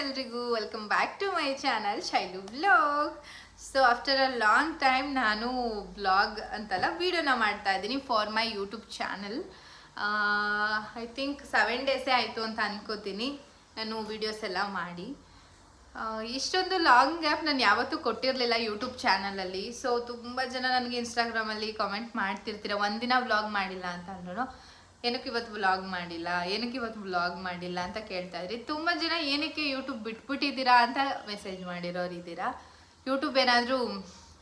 ಎಲ್ರಿಗೂ welcome back to my channel Shailu blog so after a long time ನಾನು blog ಅಂತಲ್ಲ ವೀಡಿಯೋನ ಮಾಡ್ತಾ ಇದ್ದೀನಿ for my YouTube channel I think seven ಡೇಸೇ ಆಯಿತು ಅಂತ ಅನ್ಕೋತೀನಿ. ನಾನು ವೀಡಿಯೋಸ್ ಎಲ್ಲ ಮಾಡಿ. ಇಷ್ಟೊಂದು ಲಾಂಗ್ ಗ್ಯಾಪ್ ನಾನು ಯಾವತ್ತೂ ಕೊಟ್ಟಿರಲಿಲ್ಲ ಯೂಟ್ಯೂಬ್ ಚಾನಲಲ್ಲಿ ಸೊ ತುಂಬ ಜನ ನನಗೆ ಇನ್ಸ್ಟಾಗ್ರಾಮಲ್ಲಿ ಕಾಮೆಂಟ್ ಮಾಡ್ತಿರ್ತೀರ, ಒಂದಿನ ವ್ಲಾಗ್ ಮಾಡಿಲ್ಲ ಅಂತ ಅಂದ್ರೂ ಏನಕ್ಕೆ ಇವತ್ತು ವ್ಲಾಗ್ ಮಾಡಿಲ್ಲ, ಏನಕ್ಕೆ ಇವತ್ತು ವ್ಲಾಗ್ ಮಾಡಿಲ್ಲ ಅಂತ ಕೇಳ್ತಾ ಇದ್ರಿ. ತುಂಬ ಜನ ಏನಕ್ಕೆ ಯೂಟ್ಯೂಬ್ ಬಿಟ್ಬಿಟ್ಟಿದ್ದೀರಾ ಅಂತ ಮೆಸೇಜ್ ಮಾಡಿರೋರು ಇದ್ದೀರಾ? ಯೂಟ್ಯೂಬ್ ಏನಾದರೂ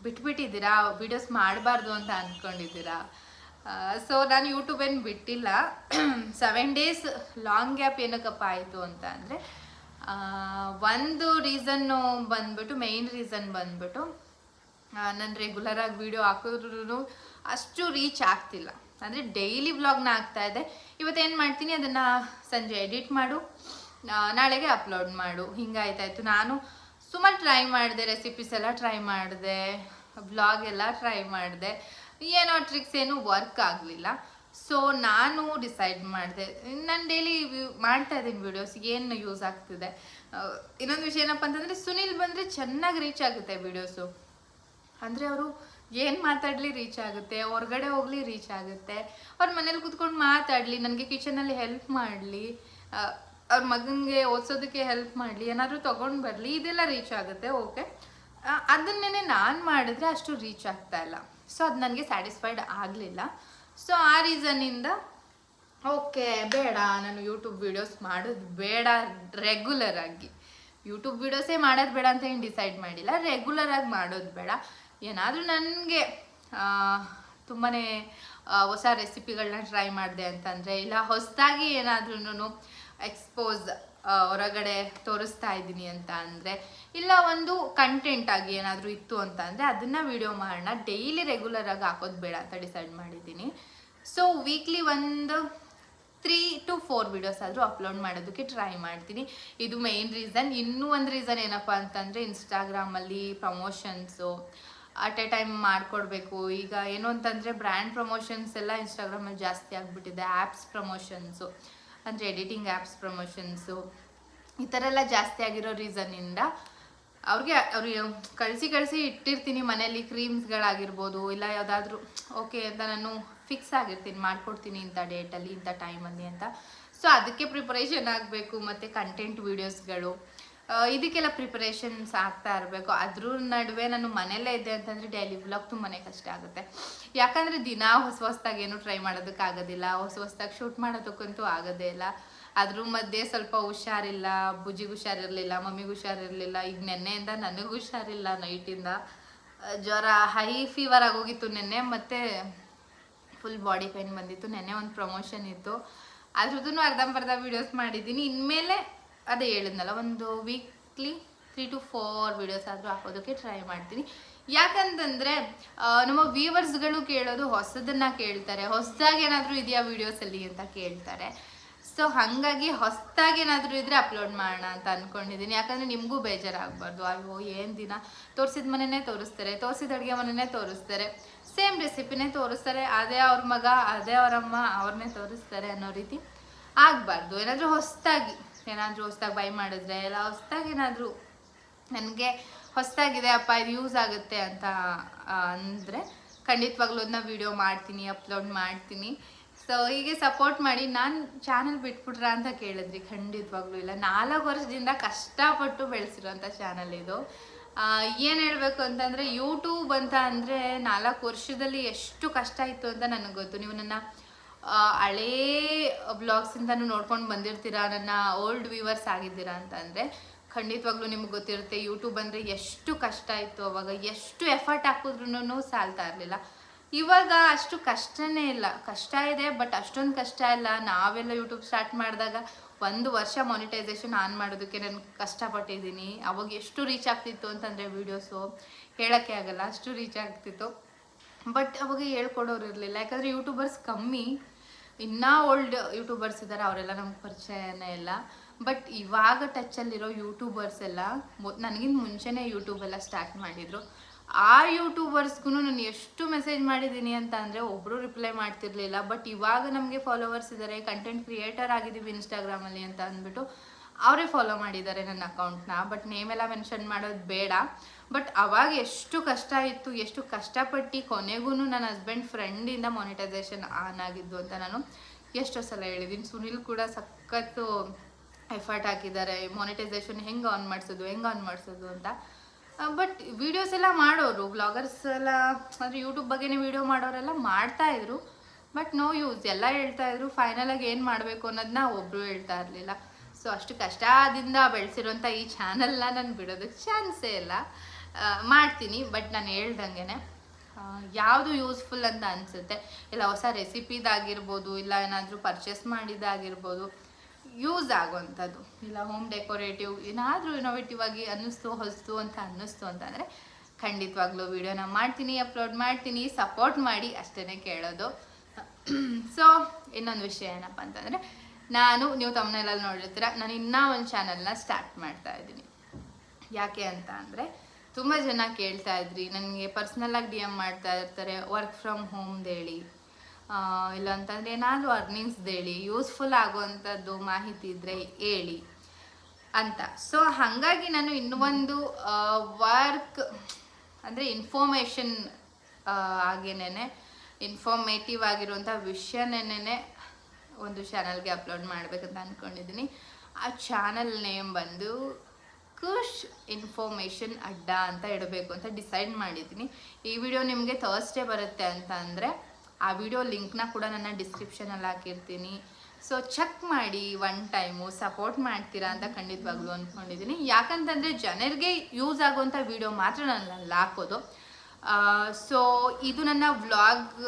ಬಿಟ್ಬಿಟ್ಟಿದ್ದೀರಾ? ವಿಡಿಯೋಸ್ ಮಾಡಬಾರ್ದು ಅಂತ ಅಂದ್ಕೊಂಡಿದ್ದೀರಾ ಸೊ ನಾನು ಯೂಟ್ಯೂಬ್ ಏನು ಬಿಟ್ಟಿಲ್ಲ. ಸೆವೆನ್ ಡೇಸ್ ಲಾಂಗ್ ಗ್ಯಾಪ್ ಏನಕ್ಕಪ್ಪ ಆಯಿತು ಅಂತ ಅಂದರೆ ಒಂದು ರೀಸನ್ನು ಬಂದ್ಬಿಟ್ಟು ಮೇಯ್ನ್ ರೀಸನ್ ಬಂದ್ಬಿಟ್ಟು ನಾನು ರೆಗ್ಯುಲರಾಗಿ ವಿಡಿಯೋ ಹಾಕಿದ್ರು ಅಷ್ಟು ರೀಚ್ ಆಗ್ತಿಲ್ಲ. ಅಂದರೆ ಡೈಲಿ ವ್ಲಾಗ್ನ ಆಗ್ತಾ ಇದೆ. ಇವತ್ತೇನು ಮಾಡ್ತೀನಿ, ಅದನ್ನು ಸಂಜೆ ಎಡಿಟ್ ಮಾಡು. ನಾಳೆಗೆ ಅಪ್ಲೋಡ್ ಮಾಡು. ಹಿಂಗಾಯ್ತಾಯಿತು. ನಾನು ಸುಮಾರು ಟ್ರೈ ಮಾಡಿದೆ ರೆಸಿಪೀಸ್ ಎಲ್ಲ ಟ್ರೈ ಮಾಡಿದೆ ವ್ಲಾಗ್ ಎಲ್ಲ ಟ್ರೈ ಮಾಡಿದೆ. ಏನೋ ಟ್ರಿಕ್ಸ್ ಏನು ವರ್ಕ್ ಆಗಲಿಲ್ಲ. ಸೊ ನಾನು ಡಿಸೈಡ್ ಮಾಡಿದೆ. ನಾನು ಡೈಲಿ ಮಾಡ್ತಾ ಇದ್ದೀನಿ ವೀಡಿಯೋಸ್ ಏನು ಯೂಸ್ ಆಗ್ತಿದೆ? ಇನ್ನೊಂದು ವಿಷಯ ಏನಪ್ಪ ಅಂತಂದರೆ, ಸುನಿಲ್ ಬಂದರೆ ಚೆನ್ನಾಗಿ ರೀಚ್ ಆಗುತ್ತೆ ವೀಡಿಯೋಸು ಅಂದರೆ ಅವರು ಏನು ಮಾತಾಡಲಿ ರೀಚ್ ಆಗುತ್ತೆ? ಹೊರಗಡೆ ಹೋಗಲಿ ರೀಚ್ ಆಗುತ್ತೆ. ಅವ್ರ ಮನೇಲಿ ಕುತ್ಕೊಂಡು ಮಾತಾಡಲಿ, ನನಗೆ ಕಿಚನಲ್ಲಿ ಹೆಲ್ಪ್ ಮಾಡಲಿ ಅವ್ರ ಮಗನಿಗೆ ಓದ್ಸೋದಕ್ಕೆ ಹೆಲ್ಪ್ ಮಾಡಲಿ, ಏನಾದರೂ ತೊಗೊಂಡು ಬರಲಿ, ಇದೆಲ್ಲ ರೀಚ್ ಆಗುತ್ತೆ ಓಕೆ ಅದನ್ನೇ ನಾನು ಮಾಡಿದ್ರೆ ಅಷ್ಟು ರೀಚ್ ಆಗ್ತಾ ಇಲ್ಲ. ಸೊ ಅದು ನನಗೆ ಸ್ಯಾಟಿಸ್ಫೈಡ್ ಆಗಲಿಲ್ಲ. ಸೊ ಆ ರೀಸನ್ನಿಂದ ಓಕೆ, ಬೇಡ, ನಾನು ಯೂಟ್ಯೂಬ್ ವಿಡಿಯೋಸ್ ಮಾಡೋದು ಬೇಡ ರೆಗ್ಯುಲರ್ ಆಗಿ. ಯೂಟ್ಯೂಬ್ ವಿಡಿಯೋಸೇ ಮಾಡೋದು ಬೇಡ ಅಂತ ಏನು ಡಿಸೈಡ್ ಮಾಡಿಲ್ಲ ರೆಗ್ಯುಲರ್ ಆಗಿ ಮಾಡೋದು ಬೇಡ. ಏನಾದರೂ ನನಗೆ ತುಂಬಾ ಹೊಸ ರೆಸಿಪಿಗಳನ್ನ ಟ್ರೈ ಮಾಡಿದೆ ಅಂತಂದರೆ, ಇಲ್ಲ ಹೊಸದಾಗಿ ಏನಾದ್ರೂ ಎಕ್ಸ್ಪೋಸ್ ಹೊರಗಡೆ ತೋರಿಸ್ತಾ ಇದ್ದೀನಿ ಅಂತ ಅಂದರೆ, ಇಲ್ಲ ಒಂದು ಕಂಟೆಂಟ್ ಆಗಿ ಏನಾದರೂ ಇತ್ತು ಅಂತ ಅಂದರೆ, ಅದನ್ನು ವಿಡಿಯೋ ಮಾಡೋಣ. ಡೈಲಿ ರೆಗ್ಯುಲರ್ ಆಗಿ ಹಾಕೋದು ಬೇಡ ಅಂತ ಡಿಸೈಡ್ ಮಾಡಿದ್ದೀನಿ. ಸೊ ವೀಕ್ಲಿ ಒಂದು ತ್ರೀ ಟು ಫೋರ್ ವಿಡಿಯೋಸ್ ಆದರೂ ಅಪ್ಲೋಡ್ ಮಾಡೋದಕ್ಕೆ ಟ್ರೈ ಮಾಡ್ತೀನಿ. ಇದು ಮೇಯ್ನ್ ರೀಸನ್ ಇನ್ನೂ ಒಂದು ರೀಸನ್ ಏನಪ್ಪ ಅಂತಂದರೆ ಇನ್ಸ್ಟಾಗ್ರಾಮಲ್ಲಿ ಪ್ರಮೋಷನ್ಸು ಅಟ್ ಎ ಟೈಮ್ ಮಾಡಿಕೊಡ್ಬೇಕು. ಈಗ ಏನು ಅಂತಂದರೆ ಬ್ರ್ಯಾಂಡ್ ಪ್ರಮೋಷನ್ಸ್ ಎಲ್ಲ ಇನ್ಸ್ಟಾಗ್ರಾಮಲ್ಲಿ ಜಾಸ್ತಿ ಆಗಿಬಿಟ್ಟಿದೆ. ಆ್ಯಪ್ಸ್ ಪ್ರಮೋಷನ್ಸು ಅಂದರೆ ಎಡಿಟಿಂಗ್ ಆ್ಯಪ್ಸ್ ಪ್ರಮೋಷನ್ಸು ಈ ಥರ ಎಲ್ಲ ಜಾಸ್ತಿ ಆಗಿರೋ ರೀಸನ್ನಿಂದ ಅವ್ರಿಗೆ ಅವ್ರಿಗೆ ಕಳಿಸಿ ಕಳಿಸಿ ಇಟ್ಟಿರ್ತೀನಿ ಮನೇಲಿ ಕ್ರೀಮ್ಸ್ಗಳಾಗಿರ್ಬೋದು ಇಲ್ಲ ಯಾವುದಾದ್ರೂ ಓಕೆ ಅಂತ ನಾನು ಫಿಕ್ಸ್ ಆಗಿರ್ತೀನಿ, ಮಾಡ್ಕೊಡ್ತೀನಿ ಇಂಥ ಡೇಟಲ್ಲಿ ಇಂಥ ಟೈಮಲ್ಲಿ ಅಂತ. ಸೊ ಅದಕ್ಕೆ ಪ್ರಿಪರೇಷನ್ ಆಗಬೇಕು, ಮತ್ತು ಕಂಟೆಂಟ್ ವೀಡಿಯೋಸ್ಗಳು ಇದಕ್ಕೆಲ್ಲ ಪ್ರಿಪರೇಷನ್ಸ್ ಆಗ್ತಾ ಇರಬೇಕು. ಅದ್ರ ನಡುವೆ ನಾನು ಮನೆಯಲ್ಲೇ ಇದ್ದೆ ಅಂತಂದರೆ ಡೈಲಿ ವ್ಲಾಗ್ ತುಂಬಾ ಕಷ್ಟ ಆಗುತ್ತೆ. ಯಾಕಂದರೆ ದಿನ ಹೊಸ ಹೊಸ್ದಾಗಿ ಏನು ಟ್ರೈ ಮಾಡೋದಕ್ಕಾಗೋದಿಲ್ಲ ಹೊಸ ಹೊಸ್ದಾಗಿ ಶೂಟ್ ಮಾಡೋದಕ್ಕಂತೂ ಆಗೋದೇ ಇಲ್ಲ. ಅದ್ರ ಮಧ್ಯೆ ಸ್ವಲ್ಪ ಹುಷಾರಿಲ್ಲ ಬುಜ್ಜಿಗೆ ಹುಷಾರಿರಲಿಲ್ಲ, ಮಮ್ಮಿಗೆ ಹುಷಾರಿರಲಿಲ್ಲ, ಈಗ ನೆನ್ನೆಯಿಂದ ನನಗೂ ಹುಷಾರಿಲ್ಲ ನೈಟಿಂದ. ಜ್ವರ ಹೈ ಫೀವರ್ ಆಗೋಗಿತ್ತು ನೆನ್ನೆ, ಮತ್ತು ಫುಲ್ ಬಾಡಿ ಪೈನ್ ಬಂದಿತ್ತು. ನೆನ್ನೆ ಒಂದು ಪ್ರಮೋಷನ್ ಇತ್ತು. ಅದ್ರದ್ದು ಅರ್ಧಂಬರ್ಧ ವೀಡಿಯೋಸ್ ಮಾಡಿದ್ದೀನಿ. ಇನ್ಮೇಲೆ ಅದೇ ಹೇಳಿದ್ನಲ್ಲ, ಒಂದು weekly three to four videos ಆದರೂ ಹಾಕೋದಕ್ಕೆ ಟ್ರೈ ಮಾಡ್ತೀನಿ. ಯಾಕಂತಂದರೆ ನಮ್ಮ ವ್ಯೂವರ್ಸ್ಗಳು ಕೇಳೋದು ಹೊಸದನ್ನು ಕೇಳ್ತಾರೆ. ಹೊಸದಾಗಿ ಏನಾದರೂ ಇದೆಯಾ ವೀಡಿಯೋಸಲ್ಲಿ ಅಂತ ಕೇಳ್ತಾರೆ. ಸೊ ಹಾಗಾಗಿ ಹೊಸದಾಗಿ ಏನಾದರೂ ಇದ್ದರೆ ಅಪ್ಲೋಡ್ ಮಾಡೋಣ ಅಂತ ಅಂದ್ಕೊಂಡಿದ್ದೀನಿ ಯಾಕಂದರೆ ನಿಮಗೂ ಬೇಜಾರಾಗಬಾರ್ದು. ಅಯ್ಯೋ, ಏನು ದಿನ? ತೋರಿಸಿದ ಮನೆಯೇ ತೋರಿಸ್ತಾರೆ. ತೋರಿಸಿದ ಅಡುಗೆ ಮನೆಯೇ ತೋರಿಸ್ತಾರೆ. ಸೇಮ್ ರೆಸಿಪಿನೇ ತೋರಿಸ್ತಾರೆ. ಅದೇ ಅವ್ರ ಮಗ, ಅದೇ ಅವರಮ್ಮ ಅವ್ರನ್ನೇ ತೋರಿಸ್ತಾರೆ ಅನ್ನೋ ರೀತಿ ಆಗಬಾರ್ದು. ಏನಾದರೂ ಹೊಸದಾಗಿ. ಏನಾದರೂ ಹೊಸ್ದಾಗಿ ಬೈ ಮಾಡಿದ್ರೆ ಇಲ್ಲ, ಹೊಸ್ದಾಗಿ ಏನಾದರೂ ನನಗೆ ಹೊಸದಾಗಿದೆ, ಅಪ್ಪ ಇದು ಯೂಸ್ ಆಗುತ್ತೆ ಅಂತ ಅಂದರೆ ಖಂಡಿತವಾಗ್ಲೂ ಅದನ್ನ ವೀಡಿಯೋ ಮಾಡ್ತೀನಿ ಅಪ್ಲೋಡ್ ಮಾಡ್ತೀನಿ. ಸೊ ಹೀಗೆ ಸಪೋರ್ಟ್ ಮಾಡಿ ನಾನು ಚಾನಲ್ ಬಿಟ್ಬಿಟ್ರ ಅಂತ ಕೇಳಿದ್ರಿ. ಖಂಡಿತವಾಗ್ಲೂ ಇಲ್ಲ. ನಾಲ್ಕು ವರ್ಷದಿಂದ ಕಷ್ಟಪಟ್ಟು ಬೆಳೆಸಿರೋಂಥ ಚಾನಲ್ ಇದು. ಏನು ಹೇಳಬೇಕು ಅಂತಂದರೆ ಯೂಟ್ಯೂಬ್ ಅಂತ ಅಂದರೆ ನಾಲ್ಕು ವರ್ಷದಲ್ಲಿ ಎಷ್ಟು ಕಷ್ಟ ಇತ್ತು ಅಂತ ನನಗೆ ಗೊತ್ತು. ನೀವು ನನ್ನ ಹಳೇ ವ್ಲಾಗ್ಸಿಂದನೂ ನೋಡ್ಕೊಂಡು ಬಂದಿರ್ತೀರಾ? ನನ್ನ ಓಲ್ಡ್ ವ್ಯೂವರ್ಸ್ ಆಗಿದ್ದೀರಾ ಅಂತಂದರೆ ಖಂಡಿತವಾಗ್ಲೂ ನಿಮ್ಗೆ ಗೊತ್ತಿರುತ್ತೆ ಯೂಟ್ಯೂಬ್ ಅಂದರೆ ಎಷ್ಟು ಕಷ್ಟ ಇತ್ತು ಅವಾಗ. ಎಷ್ಟು ಎಫರ್ಟ್ ಹಾಕಿದ್ರೂ ಸಾಲ್ತಾ ಇರಲಿಲ್ಲ. ಇವಾಗ ಅಷ್ಟು ಕಷ್ಟನೇ ಇಲ್ಲ. ಕಷ್ಟ ಇದೆ ಬಟ್ ಅಷ್ಟೊಂದು ಕಷ್ಟ ಇಲ್ಲ. ನಾವೆಲ್ಲ ಯೂಟ್ಯೂಬ್ ಸ್ಟಾರ್ಟ್ ಮಾಡಿದಾಗ ಒಂದು ವರ್ಷ ಮಾನಿಟೈಸೇಷನ್ ಆನ್ ಮಾಡೋದಕ್ಕೆ ನಾನು ಕಷ್ಟಪಟ್ಟಿದ್ದೀನಿ. ಅವಾಗ ಎಷ್ಟು ರೀಚ್ ಆಗ್ತಿತ್ತು ಅಂತಂದರೆ ವೀಡಿಯೋಸು ಹೇಳೋಕ್ಕೆ ಆಗಲ್ಲ. ಅಷ್ಟು ರೀಚ್ ಆಗ್ತಿತ್ತು. ಬಟ್ ಅವಾಗ ಹೇಳ್ಕೊಡೋರು ಇರಲಿಲ್ಲ. ಯಾಕಂದರೆ ಯೂಟ್ಯೂಬರ್ಸ್ ಕಮ್ಮಿ. ಇನ್ನೂ ಓಲ್ಡ್ ಯೂಟ್ಯೂಬರ್ಸ್ ಇದ್ದಾರೆ ಅವರೆಲ್ಲ ನಮ್ಗೆ ಪರಿಚಯನೇ ಇಲ್ಲ. ಬಟ್ ಇವಾಗ ಟಚ್ಚಲ್ಲಿರೋ ಯೂಟ್ಯೂಬರ್ಸ್ ಎಲ್ಲ ನನಗಿಂತ ಮುಂಚೆನೇ ಯೂಟ್ಯೂಬ್ ಎಲ್ಲ ಸ್ಟಾರ್ಟ್ ಮಾಡಿದರು. ಆ ಯೂಟ್ಯೂಬರ್ಸ್ಗೂ ನಾನು ಎಷ್ಟು ಮೆಸೇಜ್ ಮಾಡಿದ್ದೀನಿ ಅಂತ ಅಂದರೆ ಒಬ್ಬರು ರಿಪ್ಲೈ ಮಾಡ್ತಿರ್ಲಿಲ್ಲ. ಬಟ್ ಇವಾಗ ನಮಗೆ ಫಾಲೋವರ್ಸ್ ಇದ್ದಾರೆ ಕಂಟೆಂಟ್ ಕ್ರಿಯೇಟರ್ ಆಗಿದ್ದೀವಿ ಇನ್ಸ್ಟಾಗ್ರಾಮಲ್ಲಿ ಅಂತ ಅಂದ್ಬಿಟ್ಟು, ಅವರೇ ಫಾಲೋ ಮಾಡಿದ್ದಾರೆ ನನ್ನ ಅಕೌಂಟ್ನ ಬಟ್ ನೇಮ್ ಎಲ್ಲ ಮೆನ್ಷನ್ ಮಾಡೋದು ಬೇಡ. ಬಟ್ ಅವಾಗ ಎಷ್ಟು ಕಷ್ಟ ಇತ್ತು, ಎಷ್ಟು ಕಷ್ಟಪಟ್ಟು ಕೊನೆಗೂ ನನ್ನ ಹಸ್ಬೆಂಡ್ ಫ್ರೆಂಡಿಂದ ಮಾನಿಟೈಸೇಷನ್ ಆನ್ ಆಗಿದ್ದು ಅಂತ ನಾನು ಎಷ್ಟೋ ಸಲ ಹೇಳಿದ್ದೀನಿ ಸುನಿಲ್ ಕೂಡ ಸಖತ್ತು ಎಫರ್ಟ್ ಹಾಕಿದ್ದಾರೆ ಮಾನಿಟೈಸೇಷನ್ ಹೆಂಗೆ ಆನ್ ಮಾಡಿಸೋದು, ಹೆಂಗೆ ಆನ್ ಮಾಡಿಸೋದು ಅಂತ. ಬಟ್ ವೀಡಿಯೋಸ್ ಎಲ್ಲ ಮಾಡೋರು ವ್ಲಾಗರ್ಸ್ ಎಲ್ಲ, ಅಂದರೆ ಯೂಟ್ಯೂಬ್ ಬಗ್ಗೆನೇ ವೀಡಿಯೋ ಮಾಡೋರೆಲ್ಲ ಮಾಡ್ತಾ ಇದ್ರು. ಬಟ್ ನೋ ಯೂಸ್ ಎಲ್ಲ ಹೇಳ್ತಾ ಇದ್ರು. ಫೈನಲಾಗಿ ಏನು ಮಾಡಬೇಕು ಅನ್ನೋದನ್ನ ಒಬ್ಬರು ಹೇಳ್ತಾ ಇರಲಿಲ್ಲ. ಸೊ ಅಷ್ಟು ಕಷ್ಟದಿಂದ ಬೆಳೆಸಿರುವಂಥ ಈ ಚಾನಲ್ನ ನಾನು ಬಿಡೋದಕ್ಕೆ ಚಾನ್ಸೇ ಇಲ್ಲ. ಮಾಡ್ತೀನಿ ಬಟ್ ನಾನು ಹೇಳ್ದಂಗೆ ಯಾವುದು ಯೂಸ್ಫುಲ್ ಅಂತ ಅನಿಸುತ್ತೆ. ಇಲ್ಲ, ಹೊಸ ರೆಸಿಪಿದಾಗಿರ್ಬೋದು ಇಲ್ಲ ಏನಾದರೂ ಪರ್ಚೇಸ್ ಮಾಡಿದ್ದಾಗಿರ್ಬೋದು ಯೂಸ್ ಆಗುವಂಥದ್ದು. ಇಲ್ಲ ಹೋಮ್ ಡೆಕೋರೇಟಿವ್ ಏನಾದರೂ ಇನೋವೇಟಿವ್ ಆಗಿ ಅನ್ನಿಸ್ತು, ಹೊಸ್ತು ಅಂತ ಅನ್ನಿಸ್ತು ಅಂತಂದರೆ, ಖಂಡಿತವಾಗ್ಲೂ ವೀಡಿಯೋನ ಮಾಡ್ತೀನಿ ಅಪ್ಲೋಡ್ ಮಾಡ್ತೀನಿ ಸಪೋರ್ಟ್ ಮಾಡಿ ಅಷ್ಟೇ ಕೇಳೋದು. ಸೊ ಇನ್ನೊಂದು ವಿಷಯ ಏನಪ್ಪ ಅಂತಂದರೆ, ನಾನು, ನೀವು ತಮ್ಮನೆಲ್ಲ ನೋಡಿರ್ತೀರ ನಾನು ಇನ್ನೂ ಒಂದು ಚಾನಲ್ನ ಸ್ಟಾರ್ಟ್ ಮಾಡ್ತಾ ಇದ್ದೀನಿ. ಯಾಕೆ ಅಂತ ಅಂದರೆ ತುಂಬ ಜನ ಕೇಳ್ತಾ ಇದ್ರಿ. ನನಗೆ ಪರ್ಸ್ನಲಾಗಿ ಡಿ ಎಂ ಮಾಡ್ತಾ ಇರ್ತಾರೆ. ವರ್ಕ್ ಫ್ರಮ್ ಹೋಮ್ದೇಳಿ ಇಲ್ಲ ಅಂತಂದರೆ ಏನಾದರೂ ಅರ್ನಿಂಗ್ಸ್ದೇಳಿ ಯೂಸ್ಫುಲ್ ಆಗುವಂಥದ್ದು ಮಾಹಿತಿ ಇದ್ದರೆ ಹೇಳಿ ಅಂತ. ಸೊ ಹಾಗಾಗಿ ನಾನು ಇನ್ನೊಂದು ವರ್ಕ್ ಅಂದರೆ ಇನ್ಫಾರ್ಮೇಷನ್ ಆಗೇನೆ ಇನ್ಫಾರ್ಮೇಟಿವ್ ಆಗಿರುವಂಥ ವಿಷಯನೇನೆ ಒಂದು ಚಾನಲ್ಗೆ ಅಪ್ಲೋಡ್ ಮಾಡಬೇಕಂತ ಅಂದ್ಕೊಂಡಿದ್ದೀನಿ ಆ ಚಾನಲ್ ನೇಮ್ ಬಂದು ಕುಶ್ ಇನ್ಫಾರ್ಮೇಷನ್ ಅಡ್ಡ ಅಂತ ಇಡಬೇಕು ಅಂತ ಡಿಸೈಡ್ ಮಾಡಿದ್ದೀನಿ. ಈ ವಿಡಿಯೋ ನಿಮಗೆ ಥರ್ಸ್ಡೇ ಬರುತ್ತೆ ಅಂತ ಅಂದರೆ, ಆ ವಿಡಿಯೋ ಲಿಂಕ್ನ ಕೂಡ ನನ್ನ ಡಿಸ್ಕ್ರಿಪ್ಷನಲ್ಲಿ ಹಾಕಿರ್ತೀನಿ. ಸೊ ಚೆಕ್ ಮಾಡಿ ಒನ್ ಟೈಮು ಸಪೋರ್ಟ್ ಮಾಡ್ತೀರಾ ಅಂತ ಖಂಡಿತವಾಗ್ಲೂ ಅಂದ್ಕೊಂಡಿದ್ದೀನಿ ಯಾಕಂತಂದರೆ ಜನರಿಗೆ ಯೂಸ್ ಆಗುವಂಥ ವಿಡಿಯೋ ಮಾತ್ರ ನಾನು ಹಾಕೋದು. ಸೊ ಇದು ನನ್ನ ವ್ಲಾಗ್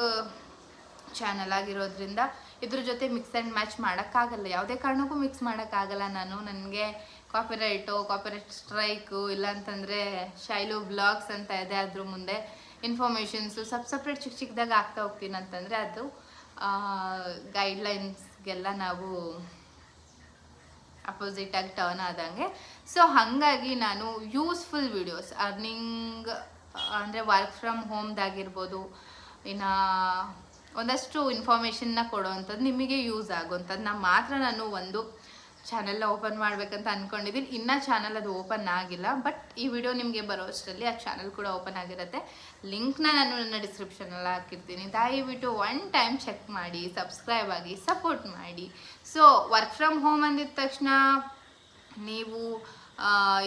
ಚಾನಲ್ ಆಗಿರೋದ್ರಿಂದ ಇದ್ರ ಜೊತೆ ಮಿಕ್ಸ್ ಆ್ಯಂಡ್ ಮ್ಯಾಚ್ ಮಾಡೋಕ್ಕಾಗಲ್ಲ. ಯಾವುದೇ ಕಾರಣಕ್ಕೂ ಮಿಕ್ಸ್ ಮಾಡೋಕ್ಕಾಗಲ್ಲ ನಾನು. ನನಗೆ ಕಾಪಿರೈಟು ಕಾಪಿರೈಟ್ ಸ್ಟ್ರೈಕು ಇಲ್ಲಾಂತಂದರೆ ಶೈಲು ಬ್ಲಾಗ್ಸ್ ಅಂತ ಇದೆ. ಅದ್ರ ಮುಂದೆ ಇನ್ಫಾರ್ಮೇಷನ್ಸು ಸಬ್ ಸಪ್ರೇಟ್ ಚಿಕ್ಕ ಚಿಕ್ಕದಾಗ ಆಗ್ತಾ ಹೋಗ್ತೀನಿ ಅಂತಂದರೆ ಅದು ಗೈಡ್ಲೈನ್ಸ್ಗೆಲ್ಲ ನಾವು ಅಪೋಸಿಟಾಗಿ ಟರ್ನ್ ಆದಂಗೆ. ಸೊ ಹಾಗಾಗಿ ನಾನು ಯೂಸ್ಫುಲ್ ವಿಡಿಯೋಸ್ ಅರ್ನಿಂಗ್ ಅಂದರೆ ವರ್ಕ್ ಫ್ರಮ್ ಹೋಮ್ದಾಗಿರ್ಬೋದು ಇನ್ನು ಒಂದಷ್ಟು ಇನ್ಫಾರ್ಮೇಷನ್ನ ಕೊಡೋವಂಥದ್ದು ನಿಮಗೆ ಯೂಸ್ ಆಗುವಂಥದ್ದನ್ನ ಮಾತ್ರ ನಾನು ಒಂದು ಚಾನೆಲ್ನ ಓಪನ್ ಮಾಡಬೇಕಂತ ಅಂದ್ಕೊಂಡಿದ್ದೀನಿ ಇನ್ನೂ ಚಾನಲ್ ಅದು ಓಪನ್ ಆಗಿಲ್ಲ. ಬಟ್ ಈ ವಿಡಿಯೋ ನಿಮಗೆ ಬರೋ ಅಷ್ಟರಲ್ಲಿ ಆ ಚಾನಲ್ ಕೂಡ ಓಪನ್ ಆಗಿರುತ್ತೆ. ಲಿಂಕ್ನ ನಾನು ನನ್ನ ಡಿಸ್ಕ್ರಿಪ್ಷನಲ್ಲಿ ಹಾಕಿರ್ತೀನಿ. ದಯವಿಟ್ಟು ಒನ್ ಟೈಮ್ ಚೆಕ್ ಮಾಡಿ ಸಬ್ಸ್ಕ್ರೈಬ್ ಆಗಿ ಸಪೋರ್ಟ್ ಮಾಡಿ. ಸೊ ವರ್ಕ್ ಫ್ರಮ್ ಹೋಮ್ ಅಂದಿದ ತಕ್ಷಣ ನೀವು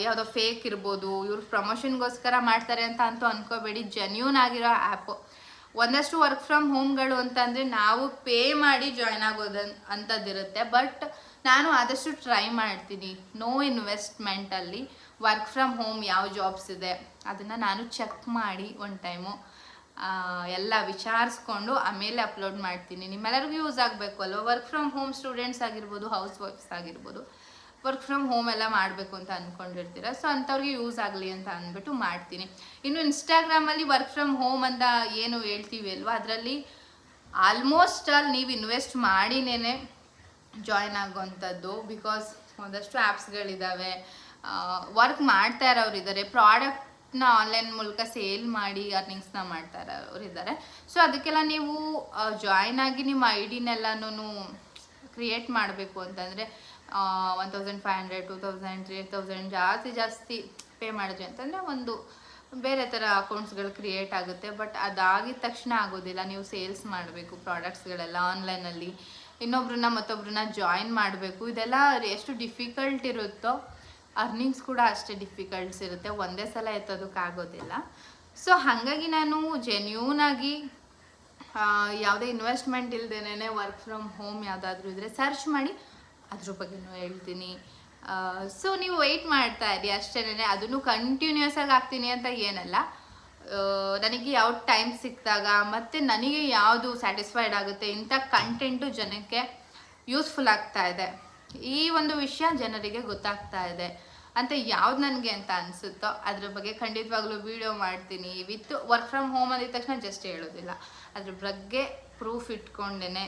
ಯಾವುದೋ ಫೇಕ್ ಇರ್ಬೋದು, ಇವ್ರು ಪ್ರಮೋಷನ್ಗೋಸ್ಕರ ಮಾಡ್ತಾರೆ ಅಂತ ಅಂತೂ ಅನ್ಕೋಬೇಡಿ. ಜೆನ್ಯೂನ್ ಆಗಿರೋ ಆ್ಯಪು ಒಂದಷ್ಟು ವರ್ಕ್ ಫ್ರಮ್ ಹೋಮ್ಗಳು ಅಂತಂದರೆ ನಾವು ಪೇ ಮಾಡಿ ಜಾಯ್ನ್ ಆಗೋದು ಅಂಥದ್ದಿರುತ್ತೆ ಬಟ್ ನಾನು ಆದಷ್ಟು ಟ್ರೈ ಮಾಡ್ತೀನಿ. ನೋ ಇನ್ವೆಸ್ಟ್ಮೆಂಟಲ್ಲಿ ವರ್ಕ್ ಫ್ರಮ್ ಹೋಮ್ ಯಾವ ಜಾಬ್ಸ್ ಇದೆ ಅದನ್ನು ನಾನು ಚೆಕ್ ಮಾಡಿ ಒನ್ ಟೈಮು ಎಲ್ಲ ವಿಚಾರಿಸ್ಕೊಂಡು ಆಮೇಲೆ ಅಪ್ಲೋಡ್ ಮಾಡ್ತೀನಿ. ನಿಮ್ಮೆಲ್ಲರಿಗೂ ಯೂಸ್ ಆಗಬೇಕು ಅಲ್ವಾ? ವರ್ಕ್ ಫ್ರಮ್ ಹೋಮ್ ಸ್ಟೂಡೆಂಟ್ಸ್ ಆಗಿರ್ಬೋದು ಹೌಸ್ ವೈಫ್ಸ್ ಆಗಿರ್ಬೋದು. ವರ್ಕ್ ಫ್ರಮ್ ಹೋಮ್ ಎಲ್ಲ ಮಾಡಬೇಕು ಅಂತ ಅಂದ್ಕೊಂಡಿರ್ತೀರ ಸೊ ಅಂಥವ್ರಿಗೆ ಯೂಸ್ ಆಗಲಿ ಅಂತ ಅಂದ್ಬಿಟ್ಟು ಮಾಡ್ತೀನಿ. ಇನ್ನು ಇನ್ಸ್ಟಾಗ್ರಾಮಲ್ಲಿ ವರ್ಕ್ ಫ್ರಮ್ ಹೋಮ್ ಅಂತ ಏನು ಹೇಳ್ತೀವಿ ಅಲ್ವಾ? ಅದರಲ್ಲಿ ಆಲ್ಮೋಸ್ಟ್ ಆಲ್ ನೀವು ಇನ್ವೆಸ್ಟ್ ಮಾಡಿನೇ ಜಾಯ್ನ್ ಆಗುವಂಥದ್ದು ಬಿಕಾಸ್ ಒಂದಷ್ಟು ಆ್ಯಪ್ಸ್ಗಳಿದ್ದಾವೆ ವರ್ಕ್ ಮಾಡ್ತಾ ಇರೋರು ಇದ್ದಾರೆ ಪ್ರಾಡಕ್ಟ್ನ ಆನ್ಲೈನ್ ಮೂಲಕ ಸೇಲ್ ಮಾಡಿ ಅರ್ನಿಂಗ್ಸ್ನ ಮಾಡ್ತಾ ಇರೋರು ಇದ್ದಾರೆ ಸೊ ಅದಕ್ಕೆಲ್ಲ ನೀವು ಜಾಯ್ನ್ ಆಗಿ ನಿಮ್ಮ ಐ ಡಿನೆಲ್ಲನೂ ಕ್ರಿಯೇಟ್ ಮಾಡಬೇಕು ಅಂತಂದರೆ one thousand five hundred two thousand three thousand ಜಾಸ್ತಿ ಜಾಸ್ತಿ ಪೇ ಮಾಡಿದ್ವಿ ಅಂತಂದರೆ ಒಂದು ಬೇರೆ ಥರ ಅಕೌಂಟ್ಸ್ಗಳು ಕ್ರಿಯೇಟ್ ಆಗುತ್ತೆ. ಬಟ್ ಅದಾಗಿದ ತಕ್ಷಣ ಆಗೋದಿಲ್ಲ. ನೀವು ಸೇಲ್ಸ್ ಮಾಡಬೇಕು ಪ್ರಾಡಕ್ಟ್ಸ್ಗಳೆಲ್ಲ ಆನ್ಲೈನಲ್ಲಿ ಇನ್ನೊಬ್ರನ್ನ ಮತ್ತೊಬ್ರನ್ನ ಜಾಯಿನ್ ಮಾಡಬೇಕು. ಇದೆಲ್ಲ ಎಷ್ಟು ಡಿಫಿಕಲ್ಟ್ ಇರುತ್ತೋ ಅರ್ನಿಂಗ್ಸ್ ಕೂಡ ಅಷ್ಟೇ ಡಿಫಿಕಲ್ಟ್ಸ್ ಇರುತ್ತೆ. ಒಂದೇ ಸಲ ಎತ್ತೋದಕ್ಕಾಗೋದಿಲ್ಲ ಸೊ ಹಾಗಾಗಿ ನಾನು ಜೆನ್ಯೂನಾಗಿ ಯಾವುದೇ ಇನ್ವೆಸ್ಟ್ಮೆಂಟ್ ಇಲ್ದೇನೆ ವರ್ಕ್ ಫ್ರಮ್ ಹೋಮ್ ಯಾವುದಾದ್ರೂ ಇದ್ದರೆ ಸರ್ಚ್ ಮಾಡಿ ಅದ್ರ ಬಗ್ಗೆನೂ ಹೇಳ್ತೀನಿ. ಸೊ ನೀವು ವೆಯ್ಟ್ ಮಾಡ್ತಾ ಇರಿ ಅಷ್ಟೇನೆ ಅದನ್ನು ಕಂಟಿನ್ಯೂಸ್ ಆಗಿ ಆಗ್ತೀನಿ ಅಂತ ಏನಲ್ಲ. ನನಗೆ ಯಾವ ಟೈಮ್ ಸಿಕ್ಕಿದಾಗ ಮತ್ತು ನನಗೆ ಯಾವುದು ಸ್ಯಾಟಿಸ್ಫೈಡ್ ಆಗುತ್ತೆ ಇಂಥ ಕಂಟೆಂಟು ಜನಕ್ಕೆ ಯೂಸ್ಫುಲ್ ಆಗ್ತಾ ಇದೆ. ಈ ಒಂದು ವಿಷಯ ಜನರಿಗೆ ಗೊತ್ತಾಗ್ತಾ ಇದೆ. ಅಂತ ಯಾವ್ದು ನನಗೆ ಅಂತ ಅನಿಸುತ್ತೋ ಅದ್ರ ಬಗ್ಗೆ ಖಂಡಿತವಾಗ್ಲೂ ವಿಡಿಯೋ ಮಾಡ್ತೀನಿ. ವಿತ್ ವರ್ಕ್ ಫ್ರಮ್ ಹೋಮ್ ಅಂದಿದ ತಕ್ಷಣ ಜಸ್ಟ್ ಹೇಳೋದಿಲ್ಲ. ಅದ್ರ ಬಗ್ಗೆ ಪ್ರೂಫ್ ಇಟ್ಕೊಂಡೇ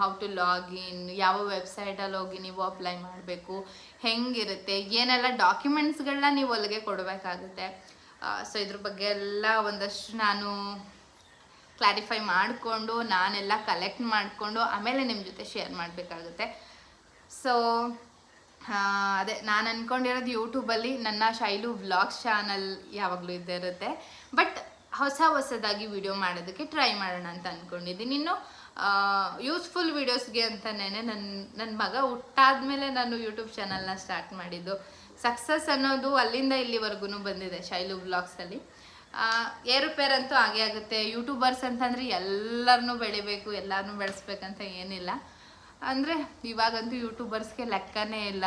ಹೌ ಟು ಲಾಗಿನ್ ಯಾವ ವೆಬ್ಸೈಟಲ್ಲಿ ಹೋಗಿ ನೀವು ಅಪ್ಲೈ ಮಾಡಬೇಕು, ಹೆಂಗಿರುತ್ತೆ, ಏನೆಲ್ಲ ಡಾಕ್ಯುಮೆಂಟ್ಸ್ಗಳನ್ನ ನೀವು ಅಲ್ಲಿಗೆ ಕೊಡಬೇಕಾಗುತ್ತೆ. ಸೊ ಇದ್ರ ಬಗ್ಗೆ ಎಲ್ಲ ಒಂದಷ್ಟು ನಾನು ಕ್ಲಾರಿಫೈ ಮಾಡಿಕೊಂಡು, ನಾನೆಲ್ಲ ಕಲೆಕ್ಟ್ ಮಾಡಿಕೊಂಡು, ಆಮೇಲೆ ನಿಮ್ಮ ಜೊತೆ ಶೇರ್ ಮಾಡಬೇಕಾಗುತ್ತೆ. ಸೊ ಅದೇ, ನಾನು ಅಂದ್ಕೊಂಡಿರೋದು ಯೂಟ್ಯೂಬಲ್ಲಿ ನನ್ನ ಶೈಲು ವ್ಲಾಗ್ಸ್ ಚಾನಲ್ ಯಾವಾಗಲೂ ಇದ್ದೇ ಇರುತ್ತೆ. ಬಟ್ ಹೊಸ ಹೊಸದಾಗಿ ವಿಡಿಯೋ ಮಾಡೋದಕ್ಕೆ ಟ್ರೈ ಮಾಡೋಣ ಅಂತ ಅಂದ್ಕೊಂಡಿದ್ದೀನಿ ಇನ್ನು ಯೂಸ್ಫುಲ್ ವೀಡಿಯೋಸ್ಗೆ ಅಂತಲೇ ನನ್ನ ನನ್ನ ಮಗ ಹುಟ್ಟಾದ್ಮೇಲೆ ನಾನು ಯೂಟ್ಯೂಬ್ ಚಾನಲ್ನ ಸ್ಟಾರ್ಟ್ ಮಾಡಿದ್ದು. ಸಕ್ಸಸ್ ಅನ್ನೋದು ಅಲ್ಲಿಂದ ಇಲ್ಲಿವರೆಗೂ ಬಂದಿದೆ ಶೈಲು ವ್ಲಾಗ್ಸಲ್ಲಿ ಏರುಪೇರಂತೂ ಹಾಗೆ ಆಗುತ್ತೆ. ಯೂಟ್ಯೂಬರ್ಸ್ ಅಂತಂದರೆ ಎಲ್ಲರನ್ನೂ ಬೆಳಿಬೇಕು ಎಲ್ಲರನ್ನೂ ಬೆಳೆಸ್ಬೇಕಂತ ಏನಿಲ್ಲ. ಅಂದರೆ, ಇವಾಗಂತೂ ಯೂಟ್ಯೂಬರ್ಸ್ಗೆ ಲೆಕ್ಕನೇ ಇಲ್ಲ.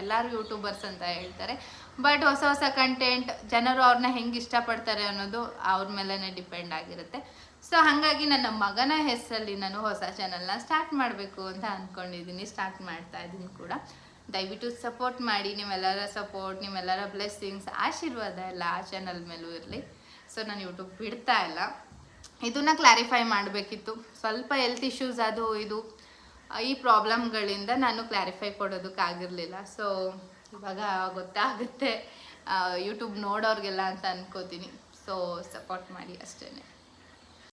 ಎಲ್ಲರೂ ಯೂಟ್ಯೂಬರ್ಸ್ ಅಂತ ಹೇಳ್ತಾರೆ. ಬಟ್ ಹೊಸ ಹೊಸ ಕಂಟೆಂಟ್ ಜನರು ಅವ್ರನ್ನ ಹೆಂಗೆ ಇಷ್ಟಪಡ್ತಾರೆ ಅನ್ನೋದು ಅವ್ರ ಮೇಲೇ ಡಿಪೆಂಡ್ ಆಗಿರುತ್ತೆ. ಸೊ ಹಾಗಾಗಿ ನನ್ನ ಮಗನ ಹೆಸರಲ್ಲಿ ನಾನು ಹೊಸ ಚಾನಲ್ನ ಸ್ಟಾರ್ಟ್ ಮಾಡಬೇಕು ಅಂತ ಅಂದ್ಕೊಂಡಿದ್ದೀನಿ ಸ್ಟಾರ್ಟ್ ಮಾಡ್ತಾ ಇದ್ದೀನಿ ಕೂಡ. ದಯವಿಟ್ಟು ಸಪೋರ್ಟ್ ಮಾಡಿ, ನಿಮ್ಮೆಲ್ಲರ ಸಪೋರ್ಟ್ ನಿಮ್ಮೆಲ್ಲರ ಬ್ಲೆಸ್ಸಿಂಗ್ಸ್ ಆಶೀರ್ವಾದ ಎಲ್ಲ ಆ ಚಾನಲ್ ಮೇಲೂ ಇರಲಿ. ಸೊ ನಾನು ಯೂಟ್ಯೂಬ್ ಬಿಡ್ತಾ ಇಲ್ಲ. ಇದನ್ನು ಕ್ಲಾರಿಫೈ ಮಾಡಬೇಕಿತ್ತು. ಸ್ವಲ್ಪ ಹೆಲ್ತ್ ಇಶ್ಯೂಸ್ ಅದು ಇದು, ಈ ಪ್ರಾಬ್ಲಮ್ಗಳಿಂದ ನಾನು ಕ್ಲಾರಿಫೈ ಕೊಡೋದಕ್ಕಾಗಿರಲಿಲ್ಲ. ಸೊ ಇವಾಗ ಗೊತ್ತಾಗುತ್ತೆ ಯೂಟ್ಯೂಬ್ ನೋಡೋರಿಗೆಲ್ಲ ಅಂತ ಅನ್ಕೋತೀನಿ. ಸೊ ಸಪೋರ್ಟ್ ಮಾಡಿ ಅಷ್ಟೇ